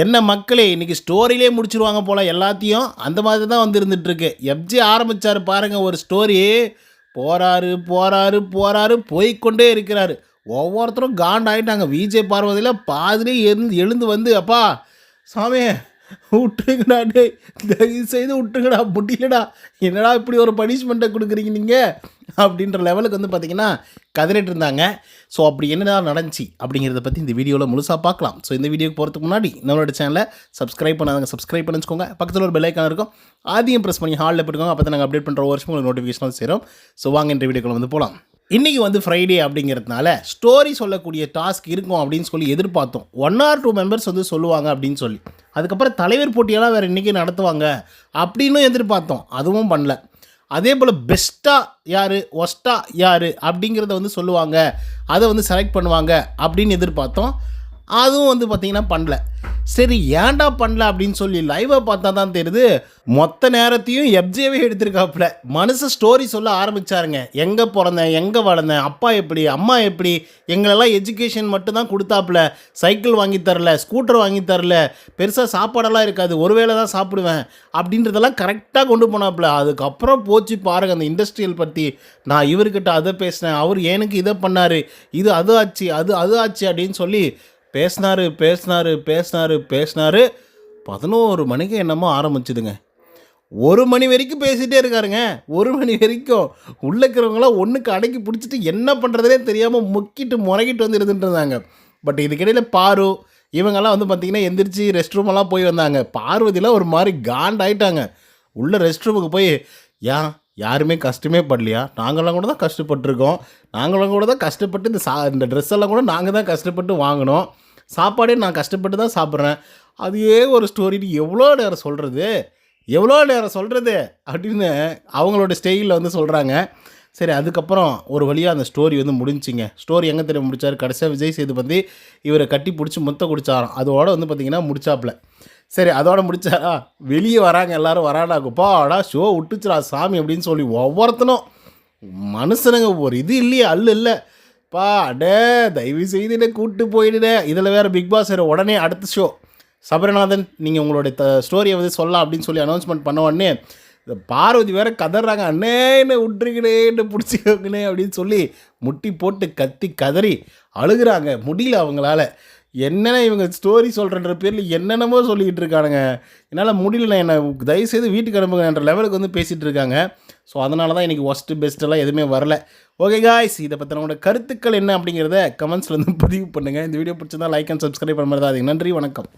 என்ன மக்களே இன்றைக்கி ஸ்டோரியிலே முடிச்சிருவாங்க போல் எல்லாத்தையும். அந்த மாதிரி தான் வந்து இருந்துகிட்ருக்கு எப்ஜி ஆரம்பித்தார் பாருங்கள் ஒரு ஸ்டோரி போகிறாரு போகிறாரு போகிறாரு போய்கொண்டே இருக்கிறாரு. ஒவ்வொருத்தரும் காண்டாயிட்டாங்க. விஜய் பார்வதியில் பாதிலே எழுந்து எழுந்து வந்து அப்பா சாமி விட்டுருங்கடா தயவு செய்து விட்டுருங்கடா முடியலடா. என்னடா இப்படி ஒரு பனிஷ்மெண்ட்டை கொடுக்குறீங்க நீங்கள் அப்படின்ற லெவலுக்கு வந்து பார்த்திங்கன்னா கதறிட்டு இருந்தாங்க ஸோ அப்படி என்னதான் நடந்துச்சு அப்படிங்கிறத பற்றி இந்த வீடியோவில் முழுசாக பார்க்கலாம். ஸோ இந்த வீடியோக்கு போகிறதுக்கு முன்னாடி நம்மளோட சேனலை சப்ஸ்கிரைப் பண்ணாதவங்க சப்ஸ்கிரைப் பண்ணி வச்சுக்கோங்க பக்கத்தில் ஒரு பெல்லைக்கான இருக்கும். அதையும் ப்ரெஸ் பண்ணி ஹாலில் போட்டுக்கோங்க. அப்போ தான் நாங்கள் அப்டேட் பண்ணுற ஒரு வருஷம் உங்களுக்கு நோட்டிஃபிகேஷன் சேரும். ஸோ வாங்க இந்த வீடியோக்குள்ள வந்து போகலாம் இன்றைக்கி வந்து ஃப்ரைடே அப்படிங்கிறதுனால ஸ்டோரி சொல்லக்கூடிய டாஸ்க் இருக்கும் அப்படின்னு சொல்லி எதிர்பார்த்தோம். ஒன் ஆர் டூ மெம்பர்ஸ் வந்து சொல்லுவாங்க அப்படின்னு சொல்லி. அதுக்கப்புறம் தலைவர் போட்டியெல்லாம் வேறு இன்றைக்கி நடத்துவாங்க. அப்படின்னும் எதிர்பார்த்தோம். அதுவும் பண்ணல. அதே போல் பெஸ்ட்டாக யார்? ஒஸ்ட்டாக யார்? அப்படிங்கிறத வந்து சொல்லுவாங்க. அதை வந்து செலக்ட் பண்ணுவாங்க அப்படின்னு எதிர்பார்த்தோம். அதுவும் வந்து பார்த்திங்கன்னா பண்ணல. சரி ஏன்டா பண்ணல அப்படின்னு சொல்லி லைவை பார்த்தா தான் தெரியுது. மொத்த நேரத்தையும் எப்ஜேவே எடுத்திருக்காப்புல. மனுஷன் ஸ்டோரி சொல்ல ஆரம்பிச்சாருங்க. எங்கே பிறந்தேன் எங்கே வளர்ந்தேன் அப்பா எப்படி அம்மா எப்படி எங்களெல்லாம் எஜுகேஷன் மட்டும் தான் கொடுத்தாப்புல. சைக்கிள் வாங்கி தரல ஸ்கூட்டர் வாங்கி தரல. பெருசாக சாப்பாடெல்லாம் இருக்காது. ஒருவேளை தான் சாப்பிடுவேன் அப்படின்றதெல்லாம் கரெக்டாக கொண்டு போனாப்புல. அதுக்கப்புறம் போச்சு பாருங்கள் அந்த இண்டஸ்ட்ரியல் பற்றி நான் இவர்கிட்ட அதை பேசினேன். அவர் எனக்கு இதை பண்ணார். இது அது ஆச்சு அது அது ஆச்சு அப்படின்னு சொல்லி பேசினாரு பேசினாரு பேசினாரு பேசினாரு. பதினோரு மணிக்கு என்னமோ ஆரம்பிச்சுதுங்க. ஒரு மணி வரைக்கும் பேசிகிட்டே இருக்காருங்க. ஒரு மணி வரைக்கும் உள்ளே இருக்கிறவங்களாம் ஒன்றுக்கு அடக்கி பிடிச்சிட்டு என்ன பண்ணுறதுனே தெரியாமல் முக்கிட்டு முறைகிட்டு வந்து இருந்துட்டு இருந்தாங்க. பட் இதுக்கிடையில் பாரு இவங்கெல்லாம் வந்து பார்த்திங்கன்னா எந்திரிச்சு ரெஸ்ட் ரூமெல்லாம் போய் வந்தாங்க. பார்வதியெலாம் ஒரு மாதிரி காண்டாயிட்டாங்க. உள்ளே ரெஸ்ட் ரூமுக்கு போய் ஏன் யாருமே கஷ்டமே படலையா? நாங்களாம் கூட தான் கஷ்டப்பட்டிருக்கோம். நாங்களாம் கூட தான் கஷ்டப்பட்டு இந்த சா இந்த ட்ரெஸ் எல்லாம் கூட நாங்கள் தான் கஷ்டப்பட்டு வாங்கினோம். சாப்பாடே நான் கஷ்டப்பட்டு தான் சாப்பிட்றேன். அதையே ஒரு ஸ்டோரின்னு எவ்வளோ நேரம் சொல்கிறது எவ்வளோ நேரம் சொல்கிறது அப்படின்னு அவங்களோட ஸ்டைலில் வந்து சொல்கிறாங்க சரி அதுக்கப்புறம் ஒரு வழியாக அந்த ஸ்டோரி வந்து முடிஞ்சிங்க ஸ்டோரி எங்கே தெரியும் முடிச்சார்? கடைசியாக விஜய் சேதுபதி இவரை கட்டி பிடிச்சி முத்த குடிச்சாராம். அதோட வந்து பார்த்திங்கன்னா முடிச்சாப்புல. சரி அதோட முடிச்சாரா? வெளியே வராங்க எல்லோரும் வராடா குப்பாடா ஷோ விட்டுச்சுடா சாமி அப்படின்னு சொல்லி ஒவ்வொருத்தனும் மனுஷனுங்க ஒரு இது இல்லையே அல்லு இல்லை. பா அடே தயவு செய்து கூப்பிட்டு போயிடுடே இதில் வேறு பிக் பாஸ் வேறு உடனே அடுத்த ஷோ சபரிநாதன் நீங்கள் உங்களுடைய த ஸ்டோரியை வந்து சொல்லலாம் அப்படின்னு சொல்லி அனௌன்ஸ்மெண்ட் பண்ண உடனே இந்த பார்வதி வேற கதறாங்க. அண்ணே என்ன விட்டுருக்கணே பிடிச்சிக்கோங்கண்ணே அப்படின்னு சொல்லி முட்டி போட்டு கத்தி கதறி அழுகுறாங்க. முடியல அவங்களால. என்னென்ன இவங்க ஸ்டோரி சொல்கிறன்ற பேரில் என்னென்னமோ சொல்லிக்கிட்டு இருக்கானுங்க. என்னால் முடியல என்னை தயவுசெய்து வீட்டுக்கு அனுப்புங்கன்ற லெவலுக்கு வந்து பேசிகிட்டு இருக்காங்க. ஸோ அதனால தான் இன்றைக்கி ஒஸ்ட்டு பெஸ்ட்டெல்லாம் எதுவுமே வரல. ஓகே காய்ஸ் இதை பற்றினோட கருத்துக்கள் என்ன அப்படிங்கிறத கமெண்ட்ஸில் வந்து பதிவு பண்ணுங்கள் இந்த வீடியோ பிடிச்சிருந்தா லைக் அண்ட் சப்ஸ்கிரைப் பண்ண மாதிரி தான் நன்றி வணக்கம்.